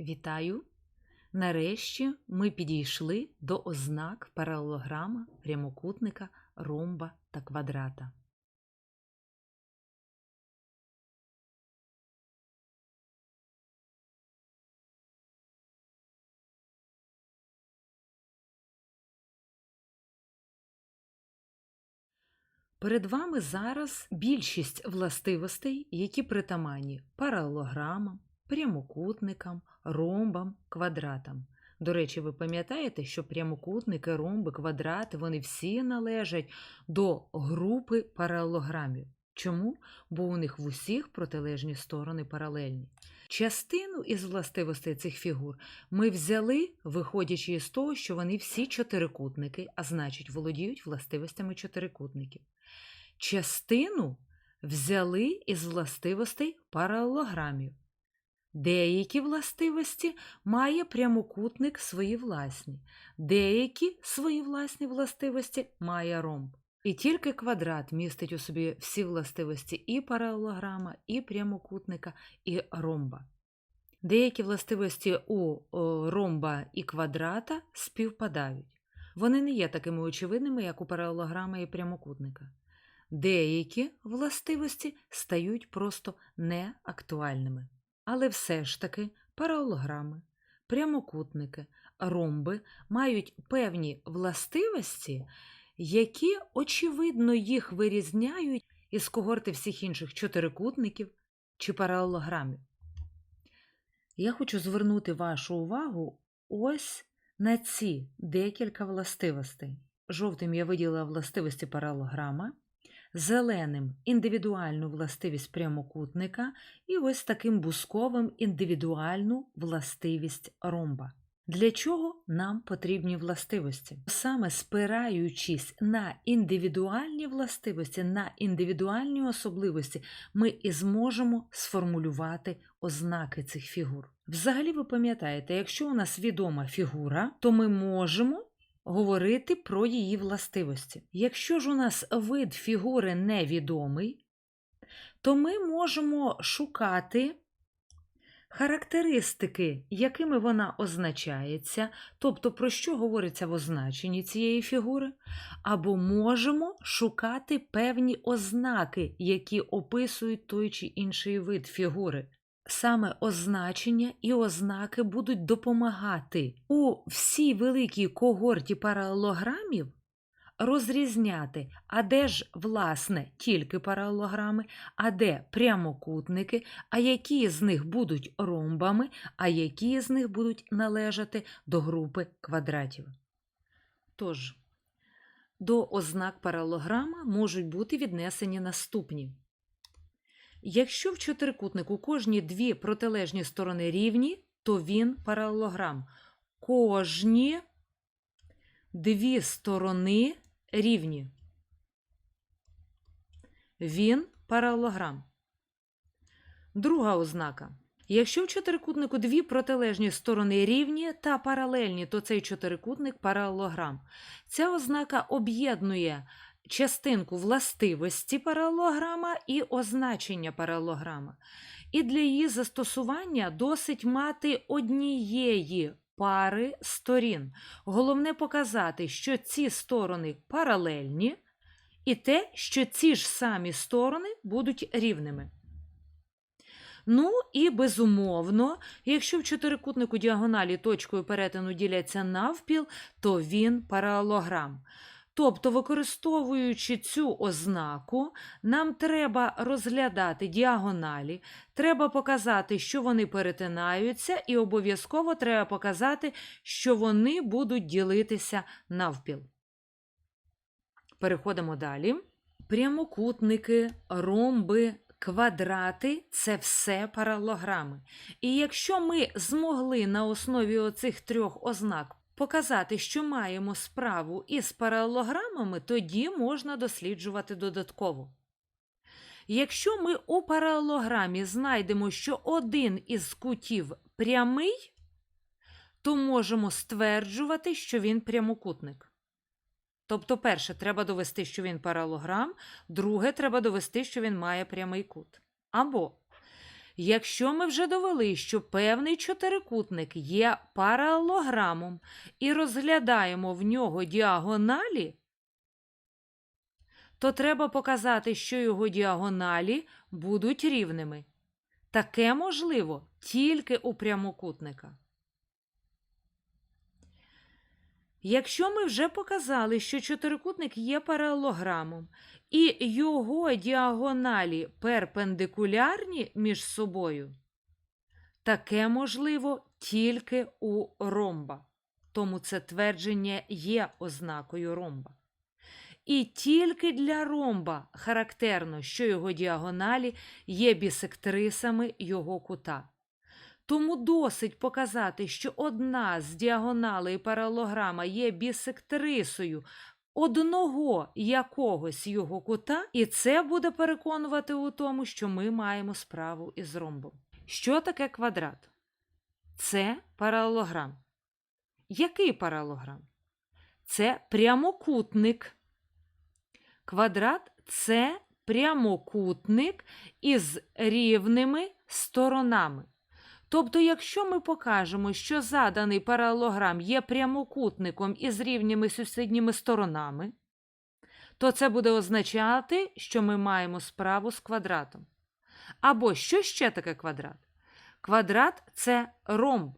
Вітаю! Нарешті ми підійшли до ознак паралелограма, прямокутника, ромба та квадрата. Перед вами зараз більшість властивостей, які притаманні паралелограмам, прямокутникам, ромбам, квадратам. До речі, ви пам'ятаєте, що прямокутники, ромби, квадрати вони всі належать до групи паралелограмів. Чому? Бо у них в усіх протилежні сторони паралельні. Частину із властивостей цих фігур ми взяли, виходячи із того, що вони всі чотирикутники, а значить, володіють властивостями чотирикутників. Частину взяли із властивостей паралелограмів. Деякі властивості має прямокутник свої власні, деякі свої власні властивості має ромб. І тільки квадрат містить у собі всі властивості і паралелограма, і прямокутника, і ромба. Деякі властивості у ромба і квадрата співпадають. Вони не є такими очевидними, як у паралелограма і прямокутника. Деякі властивості стають просто неактуальними. Але все ж таки паралелограми, прямокутники, ромби мають певні властивості, які, очевидно, їх вирізняють із когорти всіх інших чотирикутників чи паралелограмів. Я хочу звернути вашу увагу ось на ці декілька властивостей. Жовтим я виділила властивості паралелограма, зеленим індивідуальну властивість прямокутника і ось таким бусковим індивідуальну властивість ромба. Для чого нам потрібні властивості? Саме спираючись на індивідуальні властивості, на індивідуальні особливості, ми і зможемо сформулювати ознаки цих фігур. Взагалі, ви пам'ятаєте, якщо у нас відома фігура, то ми можемо говорити про її властивості. Якщо ж у нас вид фігури невідомий, то ми можемо шукати характеристики, якими вона означається, тобто про що говориться в означенні цієї фігури, або можемо шукати певні ознаки, які описують той чи інший вид фігури. Саме означення і ознаки будуть допомагати у всій великій когорті паралелограмів розрізняти, а де ж, власне, тільки паралелограми, а де прямокутники, а які з них будуть ромбами, а які з них будуть належати до групи квадратів. Тож, до ознак паралелограма можуть бути віднесені наступні. Якщо в чотирикутнику кожні дві протилежні сторони рівні, то він паралелограм. Кожні дві сторони рівні. Він паралелограм. Друга ознака. Якщо в чотирикутнику дві протилежні сторони рівні та паралельні, то цей чотирикутник паралелограм. Ця ознака об'єднує частинку властивості паралелограма і означення паралелограма. І для її застосування досить мати однієї пари сторін. Головне показати, що ці сторони паралельні, і те, що ці ж самі сторони будуть рівними. Ну і безумовно, якщо в чотирикутнику діагоналі точкою перетину діляться навпіл, то він паралелограм. Тобто, використовуючи цю ознаку, нам треба розглядати діагоналі, треба показати, що вони перетинаються, і обов'язково треба показати, що вони будуть ділитися навпіл. Переходимо далі. Прямокутники, ромби, квадрати це все паралелограми. І якщо ми змогли на основі оцих трьох ознак показати, що маємо справу із паралелограмами, тоді можна досліджувати додатково. Якщо ми у паралелограмі знайдемо, що один із кутів прямий, то можемо стверджувати, що він прямокутник. Тобто, перше, треба довести, що він паралелограм, друге, треба довести, що він має прямий кут. Або Якщо ми вже довели, що певний чотирикутник є паралограмом і розглядаємо в нього діагоналі, то треба показати, що його діагоналі будуть рівними. Таке можливо тільки у прямокутника. Якщо ми вже показали, що чотирикутник є паралелограмом, і його діагоналі перпендикулярні між собою, таке можливо тільки у ромба. Тому це твердження є ознакою ромба. І тільки для ромба характерно, що його діагоналі є бісектрисами його кута. Тому досить показати, що одна з діагоналей паралограма є бісектрисою одного якогось його кута, і це буде переконувати у тому, що ми маємо справу із ромбом. Що таке квадрат? Це паралелограм. Який паралелограм? Це прямокутник. Квадрат це прямокутник із рівними сторонами. Тобто, якщо ми покажемо, що заданий паралелограм є прямокутником із рівніми сусідніми сторонами, то це буде означати, що ми маємо справу з квадратом. Або що ще таке квадрат? Квадрат це ромб,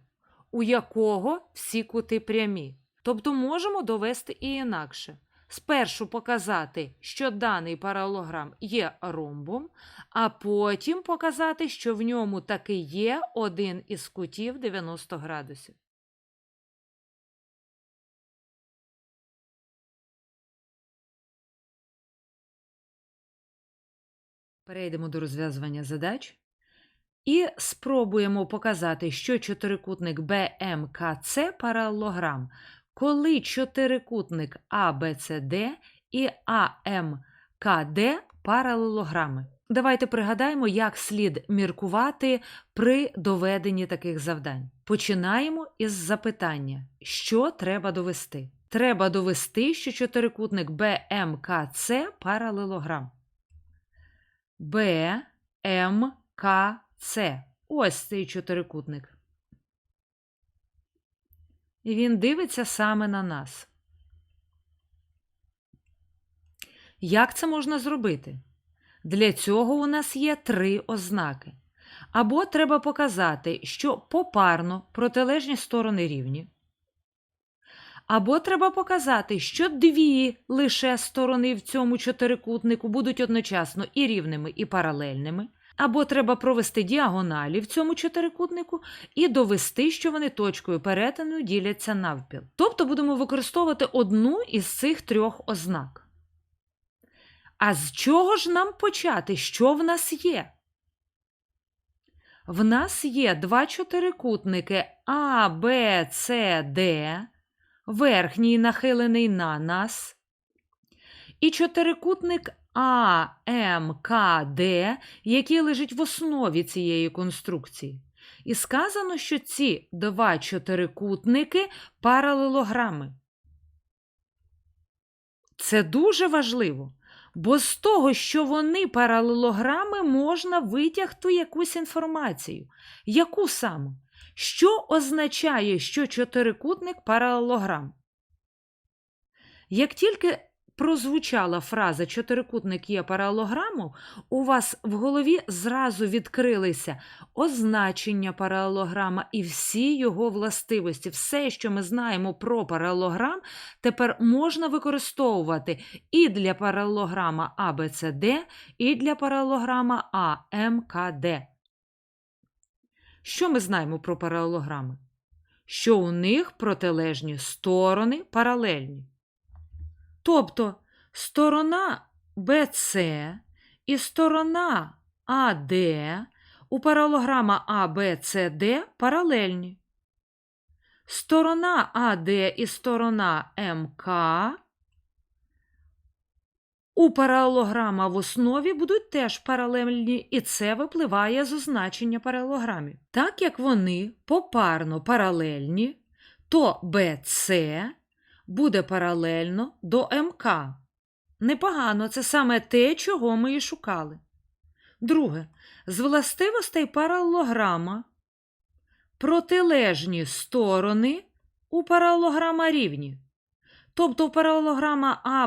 у якого всі кути прямі. Тобто можемо довести і інакше. Спершу показати, що даний паралелограм є ромбом, а потім показати, що в ньому таки є один із кутів 90 градусів. Перейдемо до розв'язування задач. І спробуємо показати, що чотирикутник BMKC паралелограм, коли чотирикутник ABCD і AMKD паралелограми. Давайте пригадаємо, як слід міркувати при доведенні таких завдань. Починаємо із запитання: що треба довести? Треба довести, що чотирикутник BMKC паралелограм. BMKC. Ось цей чотирикутник. І він дивиться саме на нас. Як це можна зробити? Для цього у нас є три ознаки. Або треба показати, що попарно протилежні сторони рівні. Або треба показати, що дві лише сторони в цьому чотирикутнику будуть одночасно і рівними, і паралельними. Або треба провести діагоналі в цьому чотирикутнику і довести, що вони точкою перетину діляться навпіл. Тобто будемо використовувати одну із цих трьох ознак. А з чого ж нам почати? Що в нас є? В нас є два чотирикутники А, Б, С, Д, верхній нахилений на нас, і чотирикутник А, М, К, Д, який лежить в основі цієї конструкції. І сказано, що ці два чотирикутники паралелограми. Це дуже важливо. Бо з того, що вони паралелограми, можна витягти якусь інформацію. Яку саме? Що означає, що чотирикутник паралелограм? Як тільки прозвучала фраза чотирикутник є паралелограмом, у вас в голові зразу відкрилися означення паралелограма і всі його властивості. Все, що ми знаємо про паралелограм, тепер можна використовувати і для паралелограма ABCD, і для паралелограма AMKD. Що ми знаємо про паралелограми? Що у них протилежні сторони паралельні. Тобто сторона BC і сторона AD у паралограма ABCD паралельні. Сторона AD і сторона МК у паралелограма в основі будуть теж паралельні, і це випливає з означення паралелограмів. Так як вони попарно паралельні, то BC буде паралельно до МК. Непогано, це саме те, чого ми і шукали. Друге, З властивостей паралелограма протилежні сторони у паралелограма рівні. Тобто в паралелограма А,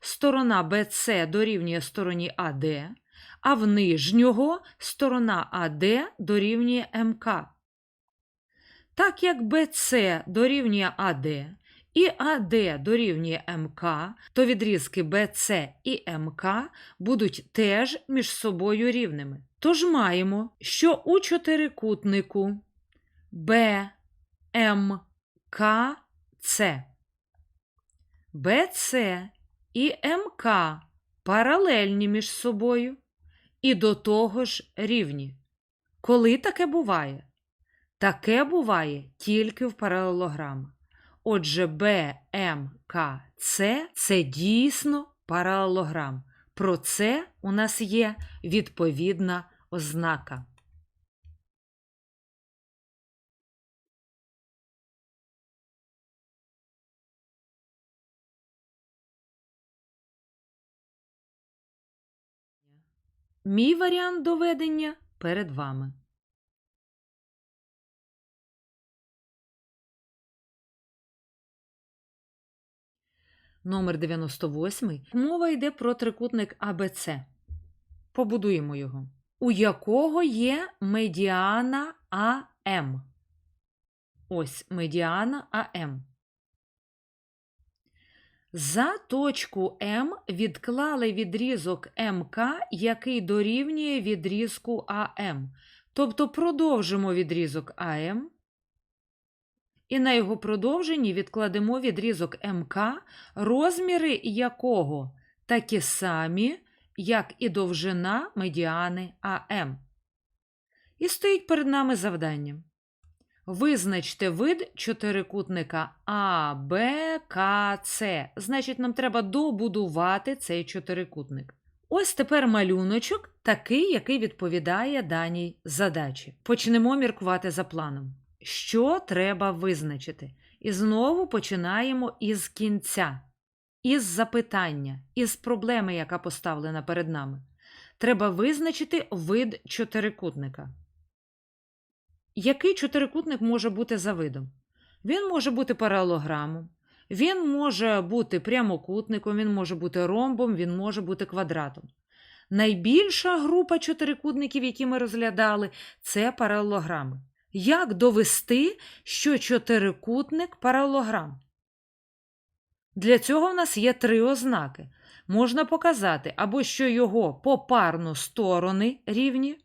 сторона BC дорівнює стороні АД, а в нижнього сторона АД дорівнює МК. Так як BC дорівнює АД і АД дорівнює МК, то відрізки BC і МК будуть теж між собою рівними. Тож маємо, що у чотирикутнику BMKC БЦ і МК паралельні між собою і до того ж рівні. Коли таке буває? Таке буває тільки в паралелограмах. Отже, БМКЦ це дійсно паралелограм. Про це у нас є відповідна ознака. Мій варіант доведення перед вами. Номер 98. Мова йде про трикутник АБЦ. Побудуємо його. У якого є медіана АМ. Ось медіана АМ. За точку М відклали відрізок МК, який дорівнює відрізку АМ. Тобто продовжимо відрізок АМ. І на його продовженні відкладемо відрізок МК, розміри якого такі самі, як і довжина медіани АМ. І стоїть перед нами завдання. Визначте вид чотирикутника А, Б, К, С. Значить, нам треба добудувати цей чотирикутник. Ось тепер малюночок, такий, який відповідає даній задачі. Почнемо міркувати за планом. Що треба визначити? І знову починаємо із кінця, із запитання, із проблеми, яка поставлена перед нами. Треба визначити вид чотирикутника. Який чотирикутник може бути за видом? Він може бути паралелограмом, він може бути прямокутником, він може бути ромбом, він може бути квадратом. Найбільша група чотирикутників, які ми розглядали, це паралелограми. Як довести, що чотирикутник паралелограм? Для цього в нас є три ознаки. Можна показати або що його попарно сторони рівні,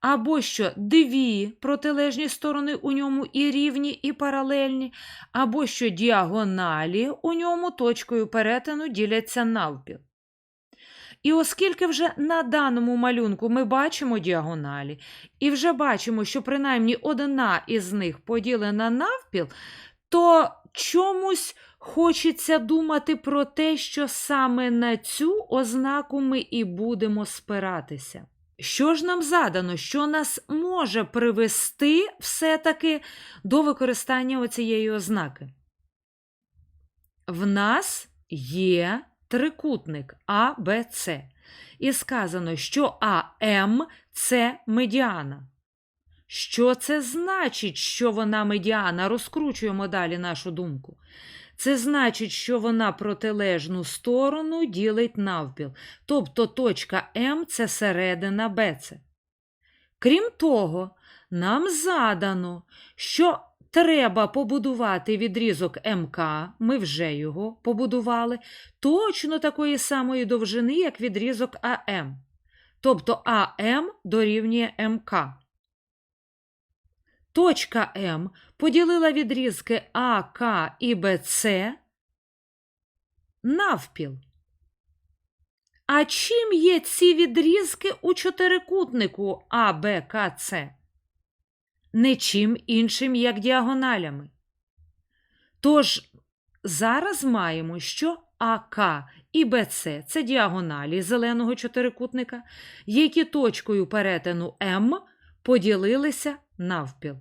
або що дві протилежні сторони у ньому і рівні, і паралельні, або що діагоналі у ньому точкою перетину діляться навпіл. І оскільки вже на даному малюнку ми бачимо діагоналі, і вже бачимо, що принаймні одна із них поділена навпіл, то чомусь хочеться думати про те, що саме на цю ознаку ми і будемо спиратися. Що ж нам задано, що нас може привести все-таки до використання оцієї ознаки? В нас є трикутник А, Б, С. І сказано, що АМ це медіана. Що це значить, що вона медіана? Розкручуємо далі нашу думку. Це значить, що вона протилежну сторону ділить навпіл. Тобто точка М це середина БЦ. Крім того, нам задано, що треба побудувати відрізок МК, ми вже його побудували, точно такої самої довжини, як відрізок АМ. Тобто АМ дорівнює МК. Точка М поділила відрізки АК і БЦ навпіл. А чим є ці відрізки у чотирикутнику АБКЦ? Нічим іншим, як діагоналями. Тож зараз маємо, що АК і БЦ це діагоналі зеленого чотирикутника, які точкою перетину М поділилися навпіл.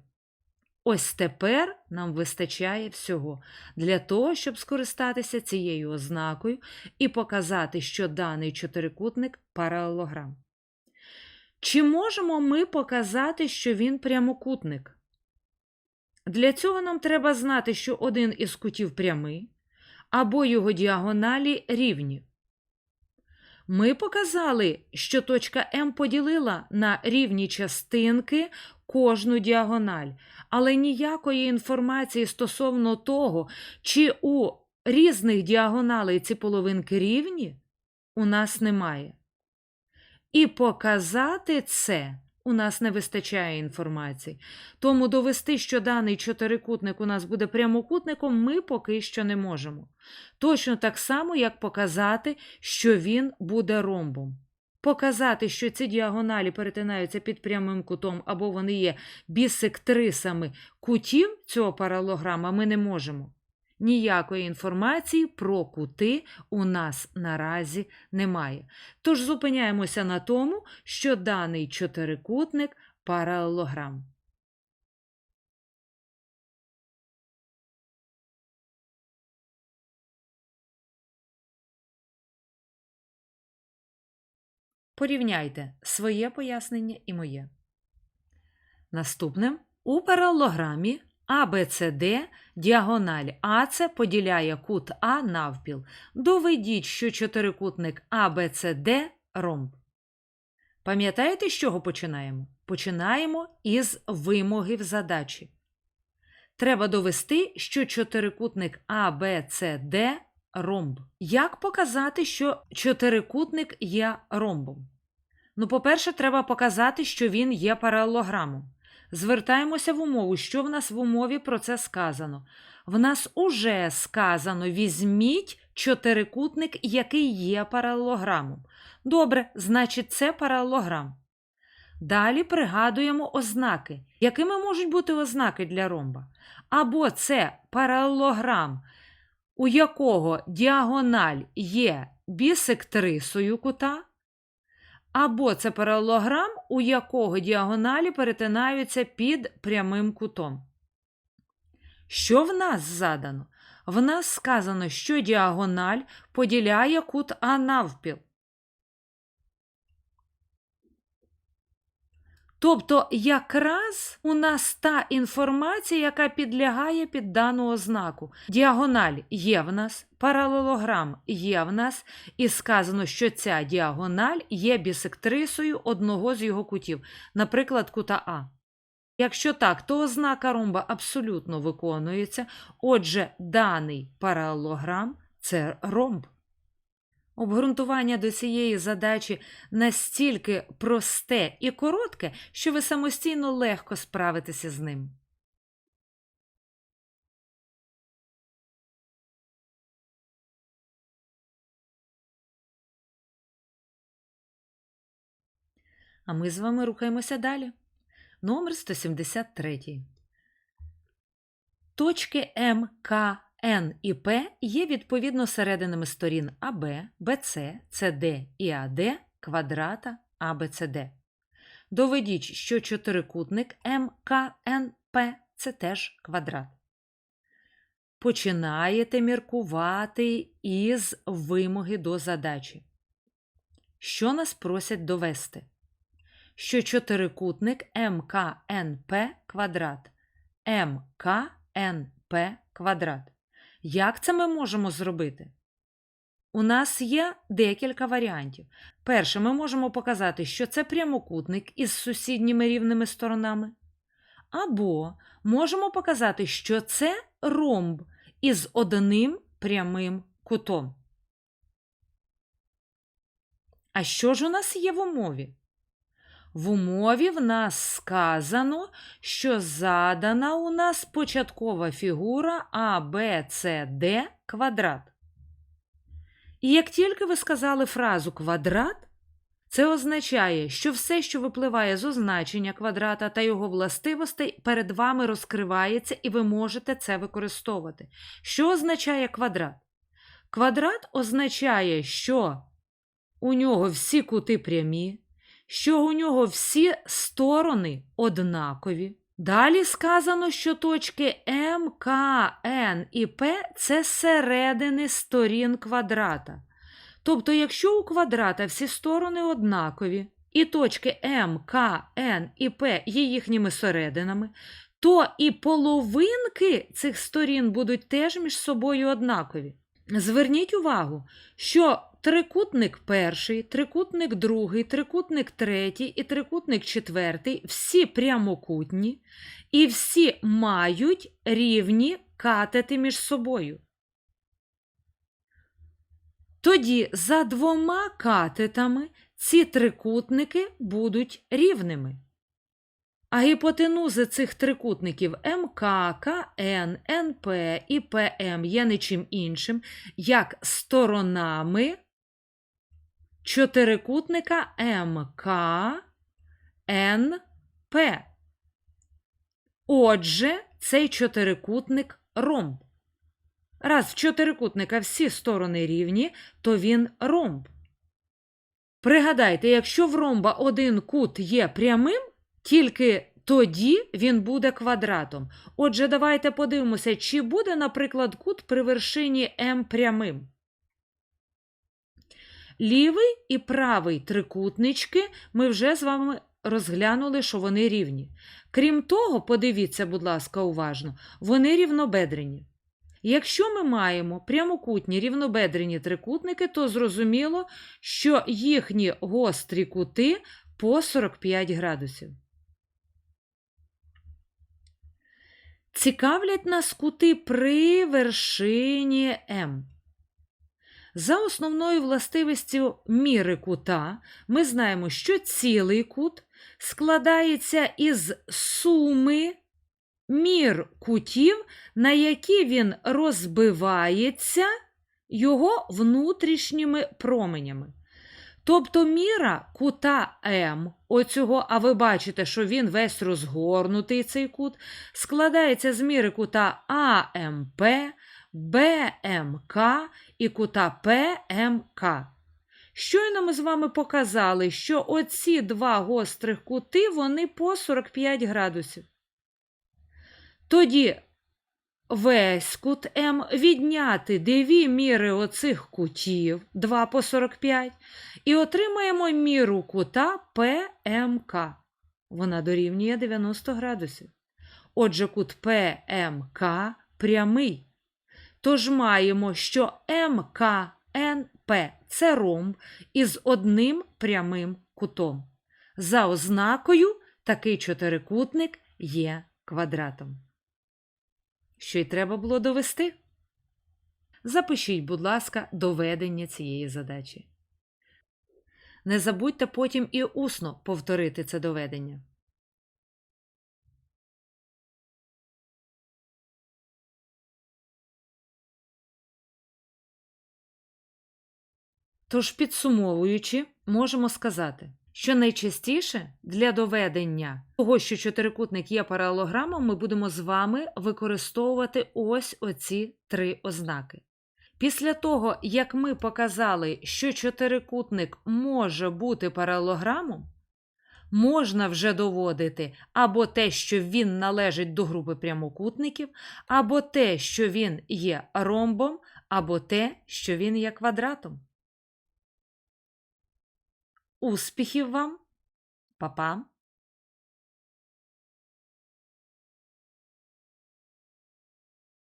Ось тепер нам вистачає всього для того, щоб скористатися цією ознакою і показати, що даний чотирикутник паралелограм. Чи можемо ми показати, що він прямокутник? Для цього нам треба знати, що один із кутів прямий, або його діагоналі рівні. Ми показали, що точка М поділила на рівні частинки кожну діагональ, але ніякої інформації стосовно того, чи у різних діагоналей ці половинки рівні, у нас немає. І показати це у нас не вистачає інформації. Тому довести, що даний чотирикутник у нас буде прямокутником, ми поки що не можемо. Точно так само, як показати, що він буде ромбом. Показати, що ці діагоналі перетинаються під прямим кутом або вони є бісектрисами кутів цього паралограма, ми не можемо. Ніякої інформації про кути у нас наразі немає. Тож зупиняємося на тому, що даний чотирикутник паралелограм. Порівняйте своє пояснення і моє. Наступним у паралелограмі ABCD діагональ АЦ поділяє кут А навпіл. Доведіть, що чотирикутник ABCD ромб. Пам'ятаєте, з чого починаємо? Починаємо із вимоги в задачі. Треба довести, що чотирикутник ABCD ромб. Як показати, що чотирикутник є ромбом? Ну, по-перше, треба показати, що він є паралелограмом. Звертаємося в умову. Що в нас в умові про це сказано? В нас уже сказано: візьміть чотирикутник, який є паралелограмом. Добре, значить, це паралелограм. Далі пригадуємо ознаки. Якими можуть бути ознаки для ромба? Або це паралелограм, у якого діагональ є бісектрисою кута, або це паралелограм, у якого діагоналі перетинаються під прямим кутом. Що в нас задано? В нас сказано, що діагональ поділяє кут А навпіл. Тобто, якраз у нас та інформація, яка підлягає під дану ознаку. Діагональ є в нас, паралелограм є в нас, і сказано, що ця діагональ є бісектрисою одного з його кутів, наприклад, кута А. Якщо так, то ознака ромба абсолютно виконується. Отже, даний паралелограм це ромб. Обґрунтування до цієї задачі настільки просте і коротке, що ви самостійно легко справитеся з ним. А ми з вами рухаємося далі. Номер 173. Точки М, Н і П є відповідно серединами сторін АБ, БЦ, СД і АД квадрата АБЦД. Доведіть, що чотирикутник МКНП це теж квадрат. Починаєте міркувати із вимоги до задачі. Що нас просять довести? Що чотирикутник МКНП квадрат МКНП квадрат. Як це ми можемо зробити? У нас є декілька варіантів. Перше, ми можемо показати, що це прямокутник із сусідніми рівними сторонами. Або можемо показати, що це ромб із одним прямим кутом. А що ж у нас є в умові? В умові в нас сказано, що задана у нас початкова фігура А, Б, С, Д квадрат. І як тільки ви сказали фразу квадрат, це означає, що все, що випливає з означення квадрата та його властивостей, перед вами розкривається і ви можете це використовувати. Що означає квадрат? Квадрат означає, що у нього всі кути прямі що у нього всі сторони однакові. Далі сказано, що точки М, К, Н і П це середини сторін квадрата. Тобто, якщо у квадрата всі сторони однакові, і точки М, К, Н і П є їхніми серединами, то і половинки цих сторін будуть теж між собою однакові. Зверніть увагу, що трикутник перший, трикутник другий, трикутник третій і трикутник четвертий всі прямокутні і всі мають рівні катети між собою. Тоді за двома катетами ці трикутники будуть рівними. А гіпотенузи цих трикутників МК, КН, НП і ПМ є нічим іншим, як сторонами чотирикутника МК, НП. Отже, цей чотирикутник ромб. Раз в чотирикутника всі сторони рівні, то він ромб. Пригадайте, якщо в ромба один кут є прямим, тільки тоді він буде квадратом. Отже, давайте подивимося, чи буде, наприклад, кут при вершині М прямим. Лівий і правий трикутнички ми вже з вами розглянули, що вони рівні. Крім того, подивіться, будь ласка, уважно, вони рівнобедрені. Якщо ми маємо прямокутні рівнобедрені трикутники, то зрозуміло, що їхні гострі кути по 45 градусів. Цікавлять нас кути при вершині М. За основною властивістю міри кута ми знаємо, що цілий кут складається із суми мір кутів, на які він розбивається його внутрішніми променями. Тобто міра кута М, оцього, а ви бачите, що він весь розгорнутий цей кут, складається з міри кута АМП, БМК і кута ПМК. Щойно ми з вами показали, що оці два гострих кути вони по 45 градусів. Тоді весь кут М відняти дві міри оцих кутів 2 по 45 і отримаємо міру кута ПМК. Вона дорівнює 90 градусів. Отже, кут ПМК прямий. Тож маємо, що МКНП це ромб із одним прямим кутом. За ознакою такий чотирикутник є квадратом. Що й треба було довести? Запишіть, будь ласка, доведення цієї задачі. Не забудьте потім і усно повторити це доведення. Тож, підсумовуючи, можемо сказати, що найчастіше для доведення того, що чотирикутник є паралелограмом, ми будемо з вами використовувати ось оці три ознаки. Після того, як ми показали, що чотирикутник може бути паралелограмом, можна вже доводити або те, що він належить до групи прямокутників, або те, що він є ромбом, або те, що він є квадратом. Успіхів вам, Па-па!